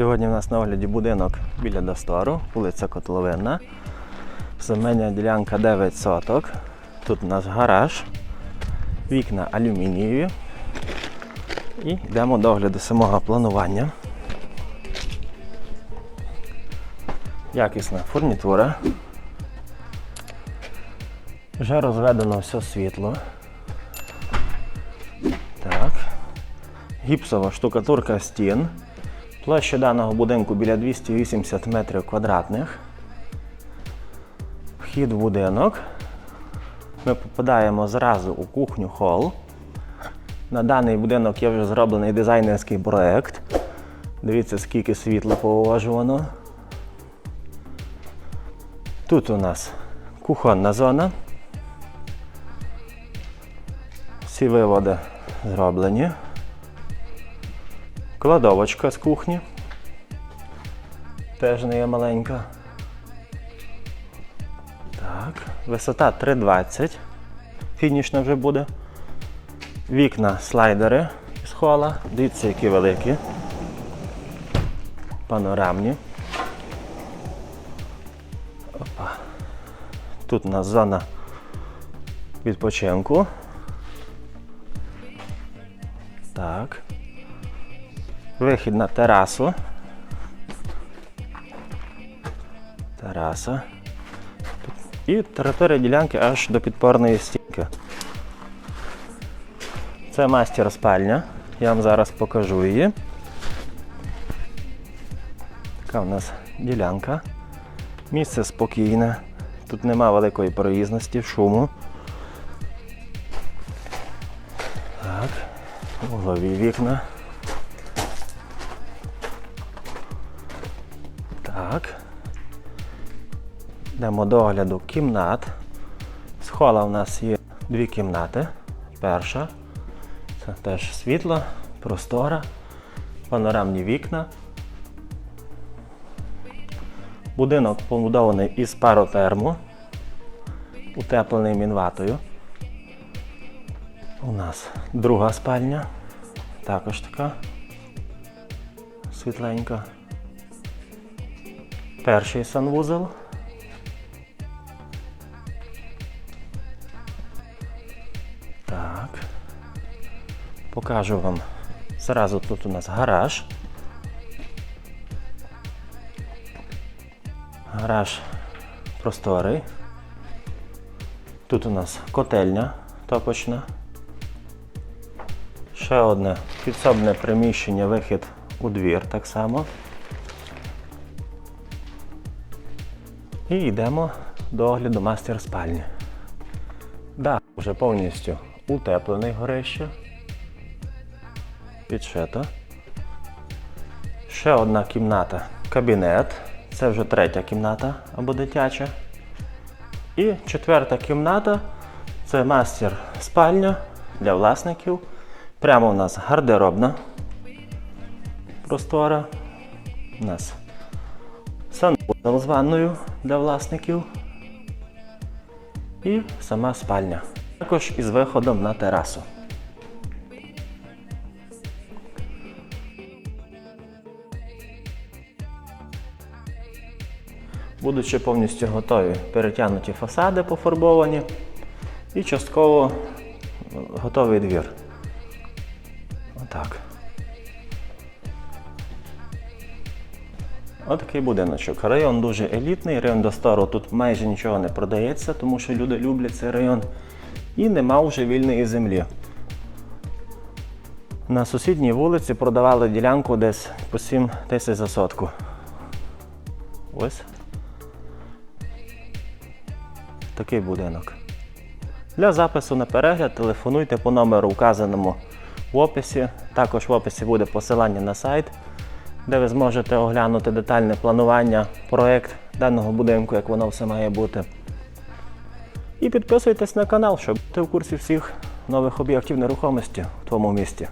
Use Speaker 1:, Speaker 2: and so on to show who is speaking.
Speaker 1: Сьогодні в нас на огляді будинок біля Достору, вулиця Котловинна. Земельна ділянка 9 соток. Тут у нас гараж, вікна алюмінієві. І йдемо до огляду самого планування. Якісна фурнітура. Вже розведено все світло. Так. Гіпсова штукатурка стін. Площа даного будинку біля 280 метрів квадратних. Вхід в будинок. Ми попадаємо зразу у кухню хол. На даний будинок є вже зроблений дизайнерський проект. Дивіться, скільки світла поуважувано. Тут у нас кухонна зона. Всі виводи зроблені. Кладовочка з кухні. Теж не є маленька. Так, висота 3,20. Фінішна вже буде. Вікна, слайдери з хола. Дивіться, які великі. Панорамні. Опа. Тут у нас зона відпочинку. Так. Вихід на терасу. Тераса. І територія ділянки аж до підпорної стінки. Це мастер спальня. Я вам зараз покажу її. Така у нас ділянка. Місце спокійне. Тут нема великої проїзності, шуму. Так, углові вікна. Так. Йдемо до огляду кімнат. З хола у нас є дві кімнати. Перша. Це теж світло, простора, панорамні вікна. Будинок побудований із паротерму, утеплений мінватою. У нас друга спальня, також така світленька. Перший санвузол. Так. Покажу вам. Зразу тут у нас гараж. Гараж просторий. Тут у нас котельня топочна. Ще одне підсобне приміщення, вихід у двір так само. І йдемо до огляду мастер спальні. Дах вже повністю утеплений горище. Підшито. Ще одна кімната кабінет. Це вже третя кімната або дитяча. І четверта кімната це мастер спальня для власників. Прямо у нас гардеробна простора. У нас санвузол з ванною для власників. І сама спальня. Також із виходом на терасу. Будучи повністю готові, перетягнуті фасади пофарбовані і частково готовий двір. Отак. Отакий будиночок. Район дуже елітний, район Достору тут майже нічого не продається, тому що люди люблять цей район. І нема вже вільної землі. На сусідній вулиці продавали ділянку десь по 7 тисяч за сотку. Ось. Такий будинок. Для запису на перегляд телефонуйте по номеру, вказаному в описі. Також в описі буде посилання на сайт, де ви зможете оглянути детальне планування, проєкт даного будинку, як воно все має бути. І підписуйтесь на канал, щоб бути в курсі всіх нових об'єктів нерухомості в твоєму місті.